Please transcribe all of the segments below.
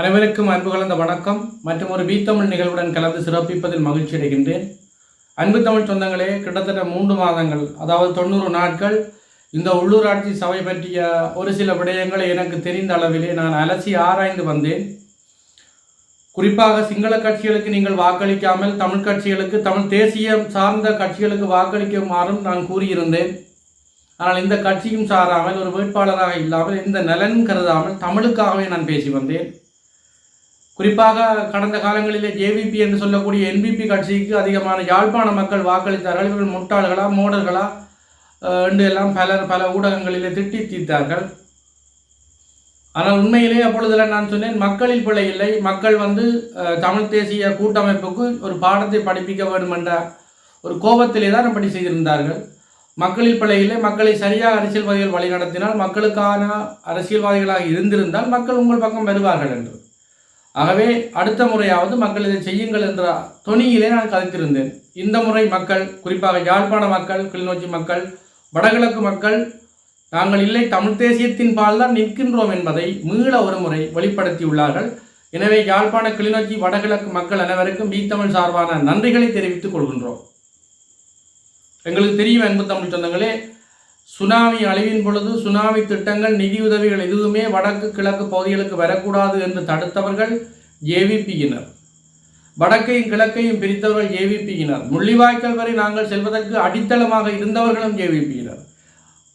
அனைவருக்கும் அன்பு கலந்த வணக்கம். மற்றும் ஒரு தமிழ் நிகழ்வுடன் கலந்து சிறப்பிப்பதில் மகிழ்ச்சி அடைகின்றேன். அன்பு தமிழ் சொந்தங்களே கிட்டத்தட்ட மூன்று மாதங்கள் அதாவது தொண்ணூறு நாட்கள் இந்த உள்ளூராட்சி சபை பற்றிய ஒரு சில விடயங்களை எனக்கு தெரிந்த அளவிலே நான் அலசி ஆராய்ந்து வந்தேன். குறிப்பாக சிங்கள கட்சிகளுக்கு நீங்கள் வாக்களிக்காமல் தமிழ் கட்சிகளுக்கு தமிழ் தேசியம் சார்ந்த கட்சிகளுக்கு வாக்களிக்குமாறும் நான் கூறியிருந்தேன். ஆனால் இந்த கட்சியும் சாராமல் ஒரு வேட்பாளராக இல்லாமல் எந்த நலனும் கருதாமல் தமிழுக்காகவே நான் பேசி வந்தேன். குறிப்பாக கடந்த காலங்களிலே ஜேவிபி என்று சொல்லக்கூடிய என்பிபி கட்சிக்கு அதிகமான யாழ்ப்பாண மக்கள் வாக்களித்தார்கள். இவர்கள் முட்டாள்களா மோடர்களா? என்று எல்லாம் பலர் பல ஊடகங்களிலே திட்டி தீர்த்தார்கள். ஆனால் உண்மையிலே அப்பொழுதுல நான் சொன்னேன் மக்களில் பிழை இல்லை. மக்கள் வந்து தமிழ் தேசிய கூட்டமைப்புக்கு ஒரு பாடத்தை படிப்பிக்க வேண்டும் என்ற ஒரு கோபத்திலே தான் அப்படி செய்திருந்தார்கள். மக்களில் பிழை இல்லை. மக்களை சரியாக அரசியல்வாதிகள் வழிநடத்தினால் மக்களுக்கான அரசியல்வாதிகளாக இருந்திருந்தால் மக்கள் உங்கள் பக்கம் வருவார்கள் என்று. ஆகவே அடுத்த முறையாவது மக்கள் இதை செய்யுங்கள் என்ற தொனியிலே நான் கதைத்திருந்தேன். இந்த முறை மக்கள் குறிப்பாக யாழ்ப்பாண மக்கள் கிளிநொச்சி மக்கள் வடகிழக்கு மக்கள் நாங்கள் இல்லை தமிழ் தேசியத்தின் பால் தான் நிற்கின்றோம் என்பதை மீள ஒரு முறை வெளிப்படுத்தியுள்ளார்கள். எனவே யாழ்ப்பாண கிளிநொச்சி வடகிழக்கு மக்கள் அனைவருக்கும் தமிழ் சார்பான நன்றிகளை தெரிவித்துக் கொள்கின்றோம். எங்களுக்கு தெரியும் அன்பு தமிழ் சொந்தங்களே சுனாமி அழிவின் பொழுது சுனாமி திட்டங்கள் நிதியுதவிகள் எதுவுமே வடக்கு கிழக்கு பகுதிகளுக்கு வரக்கூடாது என்று தடுத்தவர்கள் ஏவிபியினர் வடக்கையும் கிழக்கையும் பிரித்தவர்கள் ஏவிபியினர் முள்ளிவாய்க்கால் வரை நாங்கள் செல்வதற்கு அடித்தளமாக இருந்தவர்களும் ஏவிபியினர்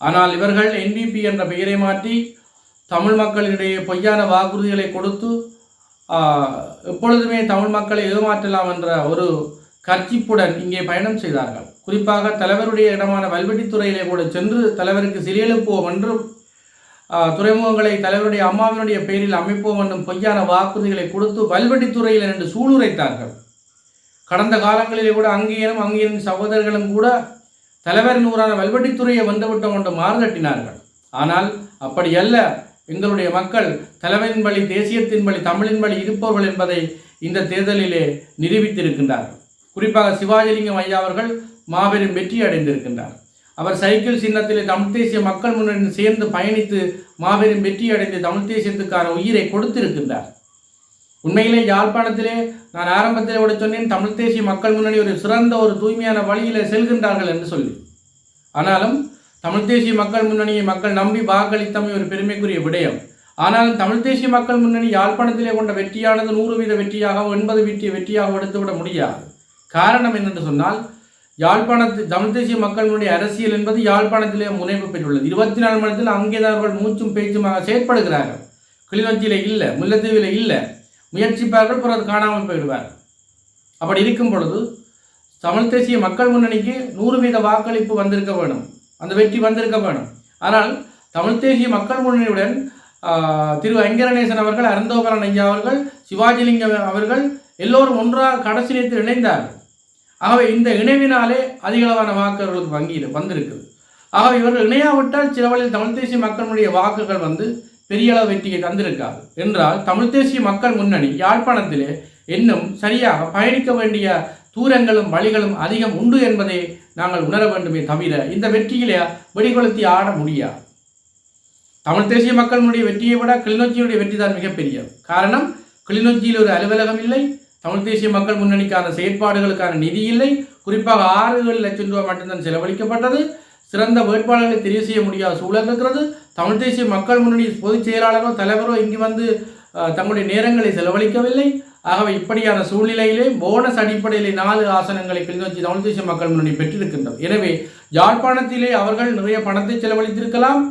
ஆனால் இவர்கள் என்பிபி என்ற பெயரை மாற்றி தமிழ் மக்களிடையே பொய்யான வாக்குறுதிகளை கொடுத்து எப்பொழுதுமே தமிழ் மக்களை ஏமாற்றலாம் என்ற ஒரு கர்ச்சிப்புடன் இங்கே பயணம் செய்தார்கள். குறிப்பாக தலைவருடைய இடமான வல்வெட்டித்துறையிலே கூட சென்று தலைவருக்கு சிறியெழுப்போம் என்றும் துறைமுகங்களை தலைவருடைய அம்மாவினுடைய பெயரில் அமைப்போம் என்னும் பொய்யான வாக்குறுதிகளை கொடுத்து வல்வெட்டித்துறையில் என்று சூளுரைத்தார்கள். கடந்த காலங்களிலே கூட அங்கேயும் அங்கேயும் சகோதரர்களும் கூட தலைவரின் ஊரான வல்வெட்டித்துறையை வந்துவிட்டோம் என்று மாறுதட்டினார்கள். ஆனால் அப்படி அல்ல எங்களுடைய மக்கள் தலைவரின் வழி தேசியத்தின் வழி தமிழின் வழி இருப்பவர்கள் என்பதை இந்த தேர்தலிலே நிரூபித்திருக்கின்றார்கள். குறிப்பாக சிவாஜிலிங்கம் ஐயா அவர்கள் மாபெரும் வெற்றி அடைந்திருக்கின்றார். அவர் சைக்கிள் சின்னத்திலே தமிழ் தேசிய மக்கள் முன்னணி சேர்ந்து பயணித்து மாபெரும் வெற்றி அடைந்து தமிழ் தேசியத்துக்கான உயிரை கொடுத்திருக்கின்றார். உண்மையிலே யாழ்ப்பாணத்திலே நான் ஆரம்பத்திலே கூட சொன்னேன் தமிழ் தேசிய மக்கள் முன்னணி ஒரு சிறந்த ஒரு தூய்மையான வழியிலே செல்கின்றார்கள் என்று சொல்லி. ஆனாலும் தமிழ் தேசிய மக்கள் முன்னணியை மக்கள் நம்பி வாக்களித்தமை ஒரு பெருமைக்குரிய விடயம். ஆனாலும் தமிழ் தேசிய மக்கள் முன்னணி யாழ்ப்பாணத்திலே கொண்ட வெற்றியானது நூறு வீத வெற்றியாகவோ எண்பது வீட்டிய வெற்றியாக எடுத்துவிட முடியாது. காரணம் என்னென்று சொன்னால் யாழ்ப்பாணத்து தமிழ் தேசிய மக்கள் அரசியல் என்பது யாழ்ப்பாணத்திலே முனைப்பு பெற்றுள்ளது. இருபத்தி நாலு மணி நேரத்தில் அங்கே அவர்கள் மூச்சும் பேச்சுமாக செயற்படுகிறார்கள். கிளிநொச்சியில இல்லை முல்லைத்தீவில் இல்லை. முயற்சிப்பார்கள் பிறகு காணாமல் போயிடுவார்கள். அப்படி இருக்கும் பொழுது தமிழ் தேசிய மக்கள் முன்னணிக்கு நூறு வீத வாக்களிப்பு வந்திருக்க வேணும் அந்த வெற்றி வந்திருக்க வேணும் ஆனால் தமிழ் தேசிய மக்கள் முன்னணியுடன் திரு ஐங்கரநேசன் அவர்கள் அருந்தோபரன் ஐயா அவர்கள் சிவாஜிலிங்கம் அவர்கள் எல்லோரும் ஒன்றாக கடைசி நேரத்தில் இணைந்தார்கள். ஆகவே இந்த இணைவினாலே அதிகளவான வாக்குகளுக்கு வங்கியில் வந்திருக்குது. ஆகவே இவர்கள் இணையாவிட்டால் சில வழியில் தமிழ் தேசிய மக்களுடைய வாக்குகள் வந்து பெரிய அளவு வெற்றியை தந்திருக்காது. என்றால் தமிழ் தேசிய மக்கள் முன்னணி யாழ்ப்பாணத்திலே இன்னும் சரியாக பயணிக்க வேண்டிய தூரங்களும் வழிகளும் அதிகம் உண்டு என்பதை நாங்கள் உணர வேண்டுமே தவிர இந்த வெற்றியிலே வெடிகொளுத்தி ஆட முடியாது. தமிழ் தேசிய மக்களுடைய வெற்றியை விட கிளிநொச்சியினுடைய வெற்றி தான் மிகப்பெரியது. காரணம் கிளிநொச்சியில் ஒரு அலுவலகம் இல்லை தமிழ் தேசிய மக்கள் முன்னணிக்கான செயற்பாடுகளுக்கான நிதி இல்லை. குறிப்பாக ஆறு ஏழு லட்சம் ரூபாய் மட்டும்தான் செலவழிக்கப்பட்டது. சிறந்த வேட்பாளர்களை தெரிவு செய்ய முடியாத சூழல் இருக்கிறது. தமிழ் தேசிய மக்கள் முன்னணி பொதுச் செயலாளரோ தலைவரோ இங்கு வந்து தங்களுடைய நேரங்களை செலவழிக்கவில்லை. ஆகவே இப்படியான சூழ்நிலையிலே போனஸ் அடிப்படையிலே நாலு ஆசனங்களை கிளிநொச்சி தமிழ் தேசிய மக்கள் முன்னணி பெற்றிருக்கின்றோம். எனவே யாழ்ப்பாணத்திலே அவர்கள் நிறைய பணத்தை செலவழித்திருக்கலாம்.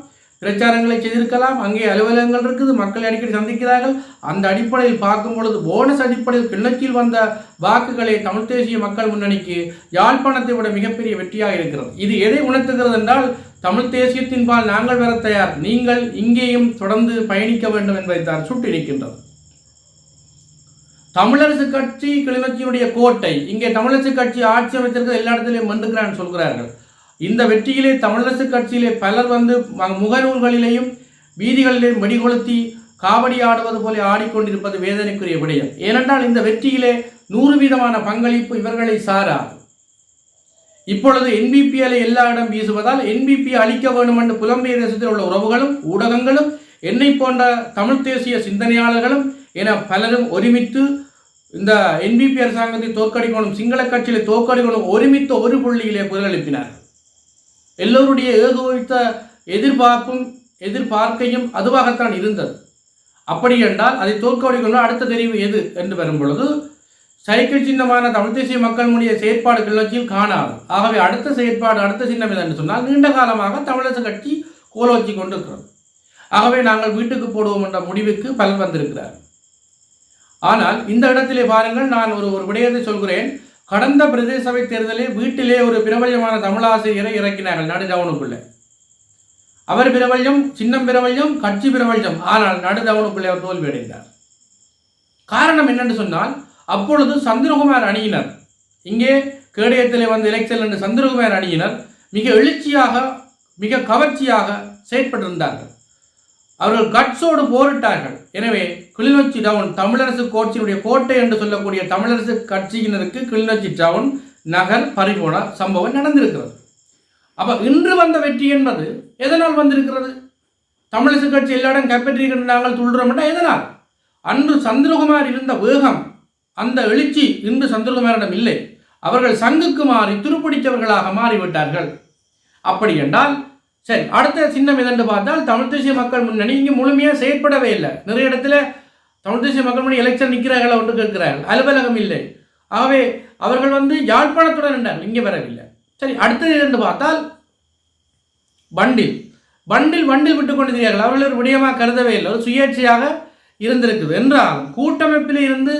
பிரச்சாரங்களை செய்திருக்கலாம். அங்கே அலுவலகங்கள் இருக்குது. மக்களை அடிக்கடி சந்திக்கிறார்கள். அந்த அடிப்படையில் பார்க்கும் பொழுது போனஸ் அடிப்படையில் கிளர்ச்சியில் வந்த வாக்குகளை தமிழ் தேசிய மக்கள் முன்னணிக்கு யாழ்ப்பாணத்தை விட மிகப்பெரிய வெற்றியாக இருக்கிறது. இது எதை உணர்த்துகிறது என்றால் தமிழ் தேசியத்தின் பால் நாங்கள் வர தயார். நீங்கள் இங்கேயும் தொடர்ந்து பயணிக்க வேண்டும் என்பதை தான் சுட்டிருக்கின்றது தமிழரசு கட்சி கிளிநொச்சியுடைய கோட்டை. இங்கே தமிழரசு கட்சி ஆட்சி அமைத்திருக்கிற எல்லா இடத்திலையும் மண்டுக்கிறான் சொல்கிறார்கள். இந்த வெற்றியிலே தமிழரசு கட்சியிலே பலர் வந்து ம- முகநூல்களிலேயும் வீதிகளிலேயும் வெடிகொளுத்தி காவடி ஆடுவது போல ஆடிக்கொண்டிருப்பது வேதனைக்குரிய விடயம். ஏனென்றால் இந்த வெற்றியிலே நூறு வீதமான பங்களிப்பு இவர்களை சாராது. இப்பொழுது என்பிபிஎலை எல்லா இடம் வீசுவதால் என்பிபி அளிக்க வேண்டும் என்று புலம்பெயர் தேசத்தில் உள்ள உறவுகளும் ஊடகங்களும் என்னை போன்ற தமிழ் தேசிய சிந்தனையாளர்களும் என பலரும் ஒருமித்து இந்த என்பிபி அரசாங்கத்தை தோற்கடிக்கணும் சிங்கள கட்சியில தோற்கடிக்கணும் ஒருமித்த ஒரு புள்ளியிலே குரல் எழுப்பினார்கள் எல்லோருடைய ஏகோபித்த எதிர்பார்ப்பும் எதிர்பார்க்கையும் அதுவாகத்தான் இருந்தது. அப்படி என்றால் அதை தோற்கடிக்கணும் அடுத்த தெரிவு எது என்று வரும் பொழுது சைக்கிள் சின்னமான தமிழ் தேசிய மக்கள் செயற்பாடு கிளர்ச்சியில் காணாது. ஆகவே அடுத்த செயற்பாடு அடுத்த சின்னம் என்று சொன்னால் நீண்ட காலமாக தமிழரசு கட்சி கோலோச்சி கொண்டிருக்கிறது. ஆகவே நாங்கள் வீட்டுக்கு போடுவோம் என்ற முடிவுக்கு பலர் வந்திருக்கிறார். ஆனால் இந்த இடத்திலே பாருங்கள் நான் ஒரு ஒரு விடயத்தை சொல்கிறேன். கடந்த பிரதேச சபை தேர்தலில் வீட்டிலே ஒரு பிரபல்யமான தமிழாசிரியரை இறக்கினார்கள். நடுதவனுக்குள்ளே அவர் பிரபல்யம் சின்னம் பிரபல்யம் கட்சி பிரபல்யம். ஆனால் நடுதவனுக்குள்ளே அவர் தோல்வி அடைந்தார். காரணம் என்னென்று சொன்னால் அப்பொழுது சந்திரகுமார் அணியினர். இங்கே கேடயத்திலே வந்து எலெக்ஷன் என்று சந்திரகுமார் அணியினர் மிக எழுச்சியாக மிக கவர்ச்சியாக செயற்பட்டிருந்தார்கள். அவர்கள் கட்ஸோடு போரிட்டார்கள். எனவே கிளிநொச்சி டவுன் தமிழரசு கோட்சியினுடைய கோட்டை என்று சொல்லக்கூடிய தமிழரசு கட்சியினருக்கு கிளிநொச்சி டவுன் நகர் பறிபோன சம்பவம் நடந்திருக்கிறது. அப்போ இன்று வந்த வெற்றி என்பது எதனால் வந்திருக்கிறது? தமிழரசு கட்சி எல்லாரும் இடம் கைப்பற்றியிருக்கின்ற நாங்கள் துள்ளுறோம்னா எதனால்? அன்று சந்திரகுமார் இருந்த வேகம் அந்த எழுச்சி இன்று சந்திரகுமாரிடம் இல்லை. அவர்கள் சங்குக்கு மாறி துருப்பிடித்தவர்களாக மாறிவிட்டார்கள். அப்படி என்றால் சரி அடுத்த சின்னம் எதென்று பார்த்தால் தமிழ் தேசிய மக்கள் முன்னணி இங்கே முழுமையாக செயற்படவே இல்லை. நிறைய இடத்துல தமிழ் தேசிய மக்கள் முன்னணி எலெக்ஷன் நிற்கிறார்கள் ஒன்று கேட்கிறார்கள். அலுவலகம் இல்லை. ஆகவே அவர்கள் வந்து யாழ்ப்பாணத்துடன் நின்றார்கள் இங்கே வரவில்லை. சரி அடுத்தது என்று பார்த்தால் பண்டில் பண்டில் வண்டில் விட்டு கொண்டிருக்கிறார்கள். அவர்கள் ஒரு விடயமாக கருதவே இல்லை. ஒரு சுயேட்சையாக இருந்திருக்குது. என்றால் கூட்டமைப்பில் இருந்து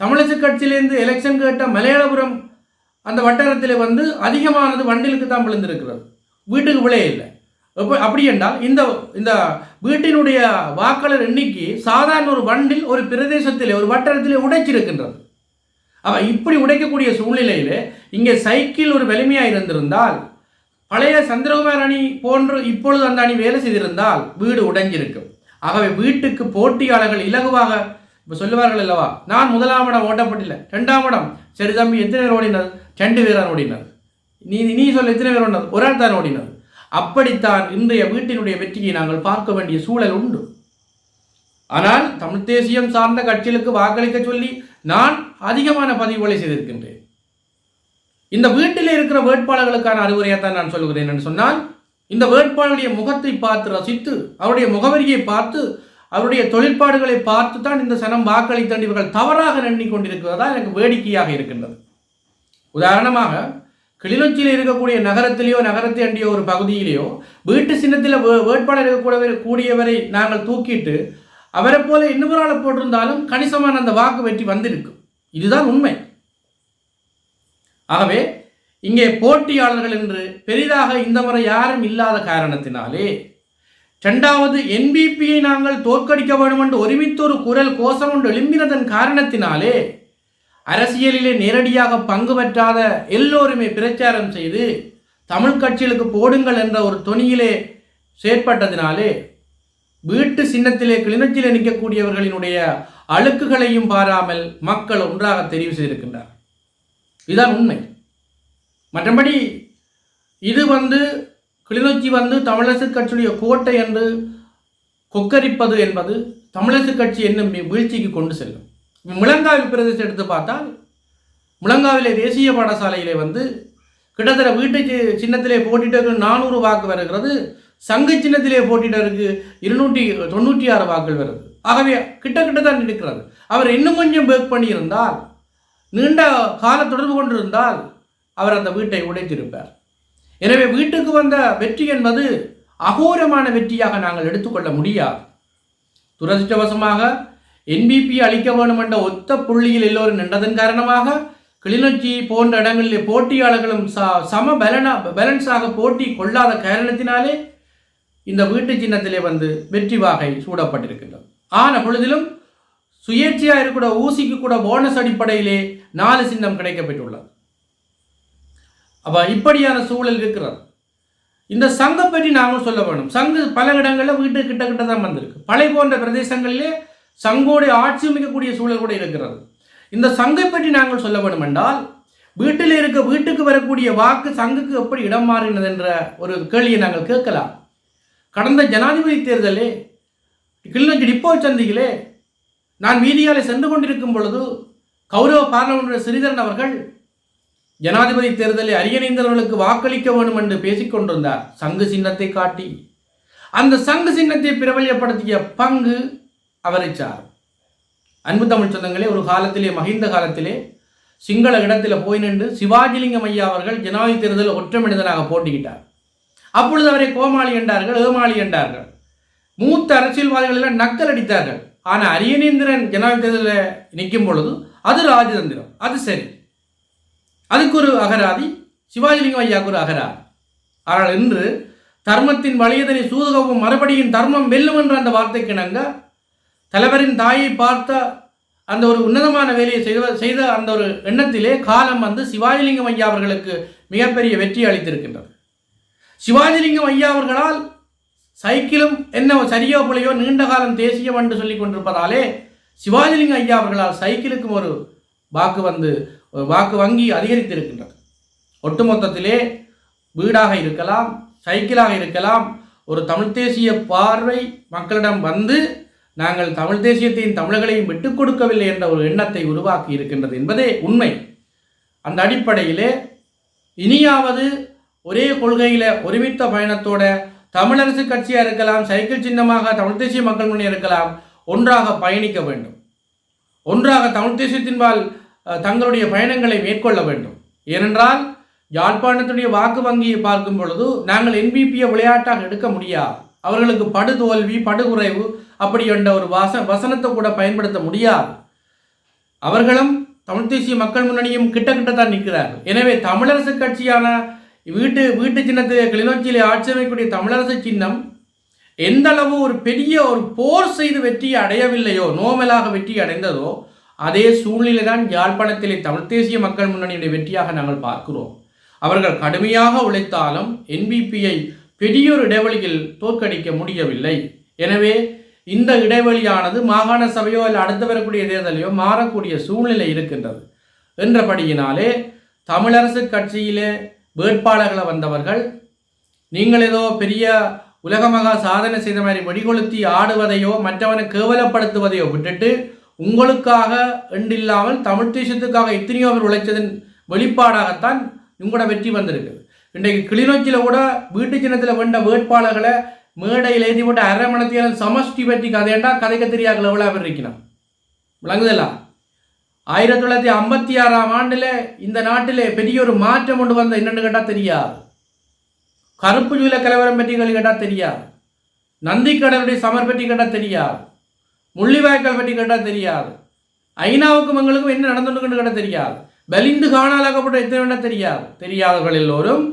தமிழரசு கட்சியிலேருந்து எலெக்ஷன் கேட்ட மலையாளபுரம் அந்த வட்டாரத்தில் வந்து அதிகமானது வண்டிலுக்கு தான் விழுந்திருக்கிறது. வீட்டுக்கு விளையே இல்லை. அப்போ அப்படி என்றால் இந்த இந்த வீட்டினுடைய வாக்காளர் எண்ணிக்கை சாதாரண ஒரு வண்டில் ஒரு பிரதேசத்திலே ஒரு வட்டாரத்திலே உடைச்சிருக்கின்றது. அப்போ இப்படி உடைக்கக்கூடிய சூழ்நிலையிலே இங்கே சைக்கிள் ஒரு வலிமையாக இருந்திருந்தால் பழைய சந்திரகுமார் அணி போன்று இப்பொழுது அந்த அணி வேலை செய்திருந்தால் வீடு உடைஞ்சிருக்கும். ஆகவே வீட்டுக்கு போட்டியாளர்கள் இலகுவாக இப்போ சொல்லுவார்கள் அல்லவா நான் முதலாம் இடம் ஓட்டப்பட்டில்லை ரெண்டாம் இடம். சரி தம்பி எத்தனை பேர் ஓடினர்? ரெண்டு பேர் ஓடினர். நீ நீ சொல்ல எத்தனை பேர் ஓடினர்? ஒரு ஆள் தான் ஓடினர். அப்படித்தான் இன்றைய வீட்டினுடைய வெற்றியை நாங்கள் பார்க்க வேண்டிய சூழல் உண்டு. ஆனால் தமிழ் தேசியம் சார்ந்த கட்சிகளுக்கு வாக்களிக்க சொல்லி நான் அதிகமான பதிவுகளை செய்திருக்கின்றேன். இந்த வீட்டில் இருக்கிற வேட்பாளர்களுக்கான அறிவுரையைத்தான் நான் சொல்கிறேன் என்று சொன்னால் இந்த வேட்பாளருடைய முகத்தை பார்த்து ரசித்து அவருடைய முகவரியை பார்த்து அவருடைய தொழிற்பாடுகளை பார்த்து தான் இந்த சனம் வாக்களித்த இவர்கள் தவறாக எண்ணிக்கொண்டிருக்கிறதா எனக்கு வேடிக்கையாக இருக்கின்றது. உதாரணமாக கிளிநொச்சியில் இருக்கக்கூடிய நகரத்திலேயோ நகரத்தை அண்டிய ஒரு பகுதியிலேயோ வீட்டு சின்னத்தில் வே- வேட்பாளர் இருக்கக்கூடிய கூடியவரை நாங்கள் தூக்கிட்டு அவரை போல இன்னொரு ஆளை போட்டிருந்தாலும் கணிசமான அந்த வாக்கு வெற்றி வந்திருக்கும் இதுதான் உண்மை. ஆகவே இங்கே போட்டியாளர்கள் என்று பெரிதாக இந்த முறை யாரும் இல்லாத காரணத்தினாலே இரண்டாவது என்பிபியை நாங்கள் தோற்கடிக்க வேண்டும் என்று ஒருமித்தொரு குரல் கோஷம் ஒன்று எழும்பினதன் காரணத்தினாலே அரசியலிலே நேரடியாக பங்கு பெற்றாத எல்லோருமே பிரச்சாரம் செய்து தமிழ் கட்சிகளுக்கு போடுங்கள் என்ற ஒரு தொனியிலே செயற்பட்டதினாலே வீட்டு சின்னத்திலே கிளிநொச்சியிலே நிற்கக்கூடியவர்களினுடைய அழுக்குகளையும் பாராமல் மக்கள் ஒன்றாக தெரிவு செய்திருக்கின்றார். இதுதான் உண்மை. மற்றபடி இது வந்து கிளிநொச்சி வந்து தமிழரசு கட்சியுடைய கோட்டை என்று கொக்கரிப்பது என்பது தமிழரசு கட்சி என்னும் வீழ்ச்சிக்கு கொண்டு செல்லும். முழங்காவில் பிரதேசம் எடுத்து பார்த்தால் முழங்காவிலே தேசிய பாடசாலையிலே வந்து கிட்டத்தட்ட வீட்டு சி- சின்னத்திலே போட்டிட்டு நானூறு வாக்கு வருகிறது. சங்கு சின்னத்திலே போட்டிட்டருக்கு இருநூற்றி தொண்ணூற்றி ஆறு வாக்குகள் வருது. ஆகவே கிட்ட கிட்ட தான் இருக்கிறது அவர் இன்னும் கொஞ்சம் பேக் பண்ணியிருந்தால் நீண்ட கால தொடர்பு கொண்டிருந்தால் அவர் அந்த வீட்டை உடைத்திருப்பார். எனவே வீட்டுக்கு வந்த வெற்றி என்பது அகோரமான வெற்றியாக நாங்கள் எடுத்துக்கொள்ள முடியாது. துரதிருஷ்டவசமாக என்பிபி அளிக்க வேண்டும் என்ற ஒத்த புள்ளியில் எல்லோரும் நின்றதன் காரணமாக கிளிநொச்சி போன்ற இடங்களில் போட்டியாளர்களும் ச சம பலனா பேலன்ஸாக போட்டி கொள்ளாத காரணத்தினாலே இந்த வீட்டு சின்னத்திலே வந்து வெற்றி வாகை சூடப்பட்டிருக்கின்றது. ஆன பொழுதிலும் சுயேட்சையாக இருக்கிற ஊசிக்கு கூட போனஸ் அடிப்படையிலே நாலு சின்னம் கிடைக்கப்பட்டுள்ளது அப்போ இப்படியான சூழல் இருக்கிறது. இந்த சங்கம் பற்றி நாங்கள் சொல்ல வேணும். சங்கு பல இடங்களில் வீட்டு கிட்ட கிட்ட தான் வந்திருக்கு. பழை போன்ற பிரதேசங்களிலே சங்கோடு ஆட்சி அமைக்கக்கூடிய சூழல் கூட இருக்கிறது. இந்த சங்கை பற்றி நாங்கள் சொல்ல வேண்டும் என்றால் வீட்டில் இருக்க வீட்டுக்கு வரக்கூடிய வாக்கு சங்குக்கு எப்படி இடம் மாறினது என்ற ஒரு கேள்வியை நாங்கள் கேட்கலாம். கடந்த ஜனாதிபதி தேர்தலே கிளிநொச்சி டிப்போ சந்தியிலே நான் வீதியாலே சென்று கொண்டிருக்கும் பொழுது கௌரவ பார்லமெண்ட் ஸ்ரீதரன் அவர்கள் ஜனாதிபதி தேர்தலில் அரியணைந்தவர்களுக்கு வாக்களிக்க வேண்டும் என்று பேசிக்கொண்டிருந்தார் சங்கு சின்னத்தை காட்டி. அந்த சங்கு சின்னத்தை பிரபல்யப்படுத்திய பங்கு அவரை சார். அன்பு தமிழ் சொந்தங்களே ஒரு காலத்திலே மகிந்த காலத்திலே சிங்கள இடத்துல போய் நின்று சிவாஜிலிங்கம் ஐயா அவர்கள் ஜனாதிபதி தேர்தலில் ஒற்றை மனிதனாக போட்டிக்கிட்டார் அப்பொழுது அவரை கோமாளி என்றார்கள் ஏமாளி என்றார்கள். மூத்த அரசியல்வாதிகள் எல்லாம் நக்கல் அடித்தார்கள். ஆனால் அரியணேந்திரன் ஜனாதிபதி தேர்தலில் நிற்கும் பொழுது அது ராஜதந்திரம் அது சரி. அதுக்கு ஒரு அகராதி சிவாஜிலிங்கம் ஐயாவுக்கு ஒரு அகராதி. ஆனால் இன்று தர்மத்தின் வலியதனை சூதுகவும் மறுபடியும் தர்மம் வெல்லும் என்ற அந்த வார்த்தைக்கு இணங்க தலைவரின் தாயை பார்த்த அந்த ஒரு உன்னதமான வேலையை செய்த செய்த அந்த ஒரு எண்ணத்திலே காலம் வந்து சிவாஜிலிங்கம் ஐயா அவர்களுக்கு மிகப்பெரிய வெற்றி அளித்திருக்கின்றது. சிவாஜிலிங்கம் ஐயா அவர்களால் சைக்கிளும் என்ன சரியோ பிள்ளையோ நீண்ட காலம் தேசியம் என்று சொல்லி கொண்டிருப்பதாலே சிவாஜிலிங்கம் ஐயா அவர்களால் சைக்கிளுக்கும் ஒரு வாக்கு வந்து ஒரு வாக்கு வங்கி அதிகரித்திருக்கின்றது. ஒட்டுமொத்தத்திலே வீடாக இருக்கலாம் சைக்கிளாக இருக்கலாம் ஒரு தமிழ் தேசிய பார்வை மக்களிடம் வந்து நாங்கள் தமிழ் தேசியத்தையும் தமிழர்களையும் விட்டுக் கொடுக்கவில்லை என்ற ஒரு எண்ணத்தை உருவாக்கி இருக்கின்றது என்பதே உண்மை. அந்த அடிப்படையிலே இனியாவது ஒரே கொள்கையில் ஒருமித்த பயணத்தோட தமிழரசு கட்சியாக இருக்கலாம் சைக்கிள் சின்னமாக தமிழ் தேசிய மக்கள் முன்னே இருக்கலாம் ஒன்றாக பயணிக்க வேண்டும். ஒன்றாக தமிழ் தேசியத்தின்பால் தங்களுடைய பயணங்களை மேற்கொள்ள வேண்டும். ஏனென்றால் யாழ்ப்பாணத்துடைய வாக்கு வங்கியை பார்க்கும் பொழுது நாங்கள் என்பிபியை விளையாட்டாக எடுக்க முடியாது. அவர்களுக்கு படுதோல்வி படுகுறைவு அப்படி என்ற ஒரு வாச வசனத்தை கூட பயன்படுத்த முடியாது. அவர்களும் தமிழ் தேசிய மக்கள் முன்னணியும் கிட்ட கிட்ட தான் நிற்கிறார்கள். எனவே தமிழரசு கட்சியான வீட்டு வீட்டு சின்னத்து கிளிநொச்சியிலே ஆட்சி அமைக்கக்கூடிய தமிழரசு சின்னம் எந்த அளவு ஒரு பெரிய ஒரு போர் செய்து வெற்றி அடையவில்லையோ நோமலாக வெற்றி அடைந்ததோ அதே சூழ்நிலை தான் யாழ்ப்பாணத்திலே தமிழ் தேசிய மக்கள் முன்னணியுடைய வெற்றியாக நாங்கள் பார்க்கிறோம். அவர்கள் கடுமையாக உழைத்தாலும் என்பிபியை பெரியொரு இடைவெளியில் தோற்கடிக்க முடியவில்லை. எனவே இந்த இடைவெளியானது மாகாண சபையோ இல்லை அடுத்து வரக்கூடிய தேர்தலையோ மாறக்கூடிய சூழ்நிலை இருக்கின்றது. என்றபடியினாலே தமிழரசு கட்சியிலே வேட்பாளர்களை வந்தவர்கள் நீங்கள் ஏதோ பெரிய உலகமகா சாதனை செய்த மாதிரி வெடிகொளுத்தி ஆடுவதையோ மற்றவனை கேவலப்படுத்துவதையோ விட்டுட்டு உங்களுக்காக என்றில்லாமல் தமிழ் தேசத்துக்காக எத்தனையோ பேர் உழைச்சதன் வெளிப்பாடாகத்தான் உங்களோட வெற்றி வந்திருக்கு இன்றைக்கு கிளிநொச்சியில் கூட வீட்டு சின்னத்தில் வென்ற வேட்பாளர்களை மேடையில் ஏற்றி போட்டு அரை மணத்தியால் சமஷ்டி பற்றி கதையண்டா கதைக்க தெரியாத எவ்வளோ பேர் இருக்கணும் விளங்குதல்லா ஆயிரத்தி தொள்ளாயிரத்தி ஐம்பத்தி ஆறாம் ஆண்டில் இந்த நாட்டிலே பெரிய ஒரு மாற்றம் கொண்டு வந்த என்னென்னு கேட்டால் தெரியாது. கருப்பு ஜூல கலவரம் பற்றி கேட்டால் தெரியாது. நந்திக்கடலுடைய சமர் பற்றி கேட்டால் தெரியாது. முள்ளிவாய்க்கால் பற்றி கேட்டால் தெரியாது. ஐநாவுக்கும் எங்களுக்கும் என்ன நடந்துட்டு கேட்டால் தெரியாது. பலிந்து காணாலாக்கப்பட்ட எத்தனை வேண்டாம் தெரியாது. தெரியாதவர்கள் எல்லோரும்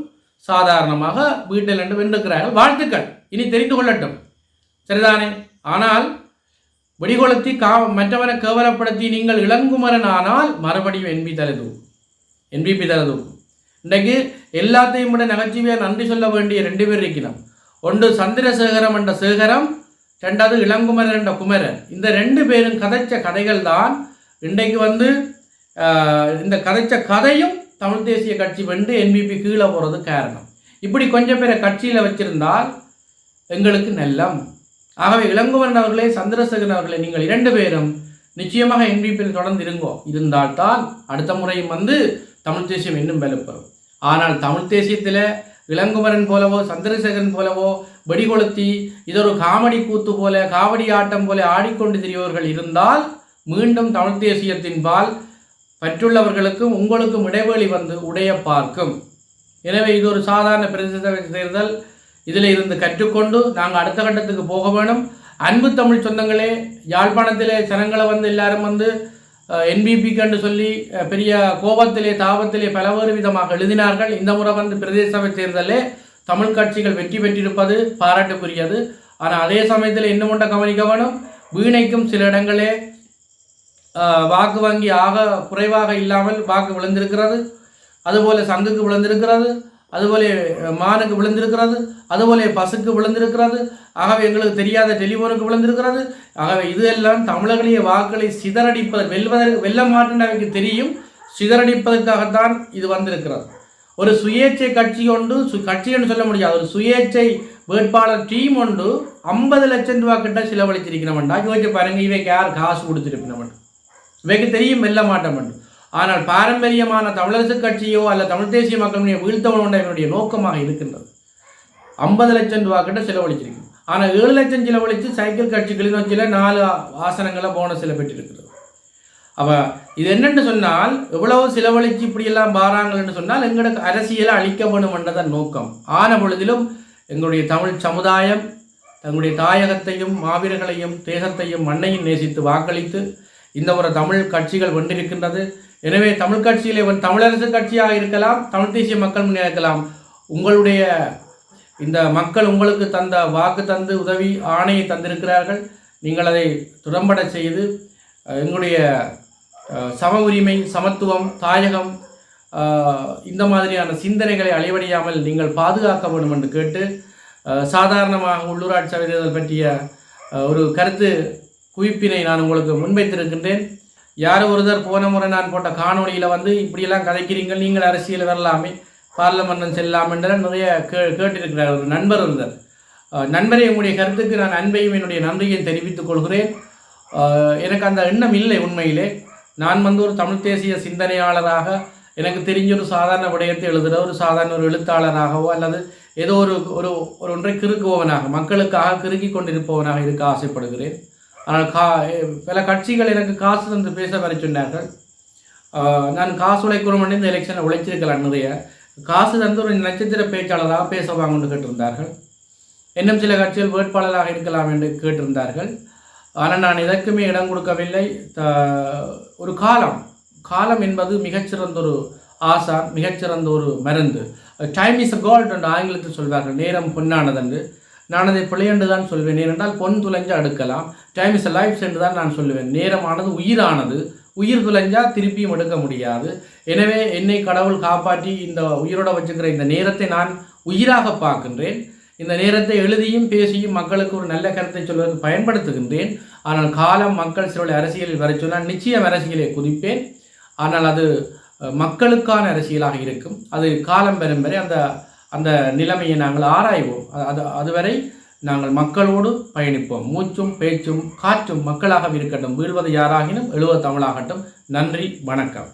சாதாரணமாக வீட்டில் நின்று வென்றுக்கிறார்கள். வாழ்த்துக்கள். இனி தெரிந்து கொள்ளட்டும். சரிதானே? ஆனால் வெடிகொளுத்தி கா மற்றவரை கேவலப்படுத்தி நீங்கள் இளங்குமரன் ஆனால் மறுபடியும் என்பி தரது. என்பிபி தரது. இன்றைக்கு எல்லாத்தையும் விட நகைச்சுவையாக நன்றி சொல்ல வேண்டிய ரெண்டு பேர் இருக்கிறோம் ஒன்று சந்திரசேகரம் என்ற சேகரம் ரெண்டாவது இளங்குமரன் என்ற குமரன் இந்த ரெண்டு பேரும் கதைச்ச கதைகள் தான் இன்றைக்கு வந்து இந்த கதைச்ச கதையும் தமிழ் தேசிய கட்சி வென்று என்பிபி கீழே போகிறது காரணம். இப்படி கொஞ்சம் பேரை கட்சியில் வச்சிருந்தால் எங்களுக்கு நல்லம். ஆகவே இளங்குமரன் அவர்களே சந்திரசேகரன் அவர்களே நீங்கள் இரண்டு பேரும் நிச்சயமாக என்பிபியில் தொடர்ந்து இருங்கோ. இருந்தால்தான் அடுத்த முறையும் வந்து தமிழ் தேசியம் இன்னும் பலப்பெறும் ஆனால் தமிழ் தேசியத்தில் இளங்குமரன் போலவோ சந்திரசேகரன் போலவோ வெடிகொளுத்தி இதொரு காமெடி கூத்து போல காவடி ஆட்டம் போல ஆடிக்கொண்டு திரியவர்கள் இருந்தால் மீண்டும் தமிழ் தேசியத்தின் பற்றுள்ளவர்களுக்கும் உங்களுக்கும் இடைவெளி வந்து உடைய பார்க்கும். எனவே இது ஒரு சாதாரண பிரதேச தேர்தல் இதில் இருந்து கற்றுக்கொண்டு நாங்கள் அடுத்த கட்டத்துக்கு போக வேணும். அன்பு தமிழ் சொந்தங்களே யாழ்ப்பாணத்திலே ஜனங்களை வந்து எல்லாரும் வந்து என்பிபி கண்டு சொல்லி பெரிய கோபத்திலே தாபத்திலே பலவேறு விதமாக எழுதினார்கள். இந்த முறை வந்து பிரதேச சபை தேர்தலே தமிழ் கட்சிகள் வெற்றி பெற்றிருப்பது பாராட்டுக்குரியது. ஆனால் அதே சமயத்தில் இன்னும் ஒன்றை கவனிக்க வேணும். வீணைக்கும் சில இடங்களே வாக்கு வங்கி ஆக குறைவாக இல்லாமல் வாக்கு விழுந்திருக்கிறது. அதுபோல சங்குக்கு விழுந்திருக்கிறது. அதுபோல மானுக்கு விழுந்திருக்கிறது. அதுபோல பசுக்கு விழுந்திருக்கிறது. ஆகவே எங்களுக்கு தெரியாத டெலிஃபோனுக்கு விழுந்திருக்கிறது. ஆகவே இது எல்லாம் தமிழர்களுடைய வாக்களை சிதறடிப்பது வெல்வதற்கு வெல்ல மாட்டேன் தெரியும். சிதறடிப்பதற்காகத்தான் இது வந்திருக்கிறது. ஒரு சுயேட்சை கட்சி கொண்டு சு கட்சின்னு சொல்ல முடியாது. ஒரு சுயேட்சை வேட்பாளர் டீம் ஒன்று ஐம்பது லட்சம் ரூபா கிட்ட செலவழிச்சிருக்கிறவன்டா யோசிச்சு பாருங்க இவைக்கு யார் காசு கொடுத்துருப்பினவன் இவைக்கு தெரியும் வெல்ல மாட்டோம் ஆனால் பாரம்பரியமான தமிழரசு கட்சியோ அல்ல தமிழ் தேசிய மக்களுடைய வீழ்த்தவனுடைய என்னுடைய நோக்கமாக இருக்கின்றது. ஐம்பது லட்சம் ரூபா கிட்ட செலவழிச்சிருக்கு ஆனால் ஏழு லட்சம் செலவழித்து சைக்கிள் கட்சிகளின் வச்சில நாலு ஆசனங்களை போனஸில் பெற்றிருக்கிறது. அவ இது என்னென்னு சொன்னால் எவ்வளவு செலவழித்து இப்படியெல்லாம் பாராங்கள்னு சொன்னால் எங்களுக்கு அரசியலை அழிக்க வேணும் என்றதன் நோக்கம். ஆன பொழுதிலும் எங்களுடைய தமிழ் சமுதாயம் தங்களுடைய தாயகத்தையும் மாவீரர்களையும் தேசத்தையும் மண்ணையும் நேசித்து வாக்களித்து இந்த ஒரு தமிழ் கட்சிகள் வென்றிருக்கின்றது எனவே தமிழ் கட்சியில் இவன் தமிழரசு கட்சியாக இருக்கலாம் தமிழ் தேசிய மக்கள் முன்னே இருக்கலாம். உங்களுடைய இந்த மக்கள் உங்களுக்கு தந்த வாக்கு தந்து உதவி ஆணையை தந்திருக்கிறார்கள். நீங்கள் அதை துறம்பட செய்து எங்களுடைய சம உரிமை சமத்துவம் தாயகம் இந்த மாதிரியான சிந்தனைகளை அழிவடையாமல் நீங்கள் பாதுகாக்க வேண்டும் என்று கேட்டு சாதாரணமாக உள்ளூராட்சி சபை தேர்தல் பற்றிய ஒரு கருத்து குவிப்பினை நான் உங்களுக்கு முன்வைத்திருக்கின்றேன். யார் ஒருத்தர் போன முறை நான் போட்ட காணொளியில் வந்து இப்படியெல்லாம் கதைக்கிறீங்க நீங்கள் அரசியல் வரலாமே பார்லமெண்ட் செல்லலாம் என்ற நிறைய கே கேட்டிருக்கிறார் ஒரு நண்பர் இருந்தார் நண்பரை உங்களுடைய கருத்துக்கு நான் அன்பையும் என்னுடைய நன்றியையும் தெரிவித்துக் கொள்கிறேன். எனக்கு அந்த எண்ணம் இல்லை உண்மையிலே. நான் வந்து ஒரு தமிழ் தேசிய சிந்தனையாளராக எனக்கு தெரிஞ்ச ஒரு சாதாரண விடயத்தை எழுதுகிற ஒரு சாதாரண ஒரு எழுத்தாளராகவோ அல்லது ஏதோ ஒரு ஒரு ஒரு ஒன்றை கிறுக்குபவனாக மக்களுக்காக கிறுக்கி கொண்டிருப்பவனாக இருக்க ஆசைப்படுகிறேன். ஆனால் கா பல கட்சிகள் எனக்கு காசு தந்து பேச வர சொன்னார்கள். நான் காசு உழைக்கிறோம் இந்த எலெக்ஷனை உழைச்சிருக்கலாம் நிறைய காசு தந்து ஒரு நட்சத்திர பேச்சாளராக பேச வாங்கன்னு கேட்டிருந்தார்கள். இன்னும் சில கட்சிகள் வேட்பாளராக இருக்கலாம் என்று கேட்டிருந்தார்கள். ஆனால் நான் எதற்குமே இடம் கொடுக்கவில்லை. த- ஒரு காலம். காலம் என்பது மிகச்சிறந்த ஒரு ஆசான் மிகச்சிறந்த ஒரு மருந்து. டைம் இஸ் அ கோல்ட் என்று ஆங்கிலத்தில் சொல்வார்கள். நேரம் பொன்னானதென்று. நான் அதை பிழையென்று தான் சொல்வேன். ஏனென்றால் பொன் துளைஞ்சா அடுக்கலாம் டைம் இஸ் அ லைஃப் என்று தான் நான் சொல்லுவேன். நேரமானது உயிரானது. உயிர் துளைஞ்சா திருப்பியும் எடுக்க முடியாது. எனவே என்னை கடவுள் காப்பாற்றி இந்த உயிரோட வச்சுக்கிற இந்த நேரத்தை நான் உயிராக பார்க்கின்றேன். இந்த நேரத்தை எழுதியும் பேசியும் மக்களுக்கு ஒரு நல்ல கருத்தை சொல்வதற்கு பயன்படுத்துகின்றேன். ஆனால் காலம் மக்கள் சில அரசியலில் வர சொன்னால் நிச்சயம் அரசியலை குதிப்பேன். ஆனால் அது மக்களுக்கான அரசியலாக இருக்கும். அது காலம் பெறும் வரை அந்த அந்த நிலைமையை நாங்கள் ஆராய்வோம். அது அதுவரை நாங்கள் மக்களோடு பயணிப்போம். மூச்சும் பேச்சும் காற்றும் மக்களாக இருக்கட்டும். வீழ்வது யாராகினும் எழுவது தமிழாகட்டும். நன்றி வணக்கம்.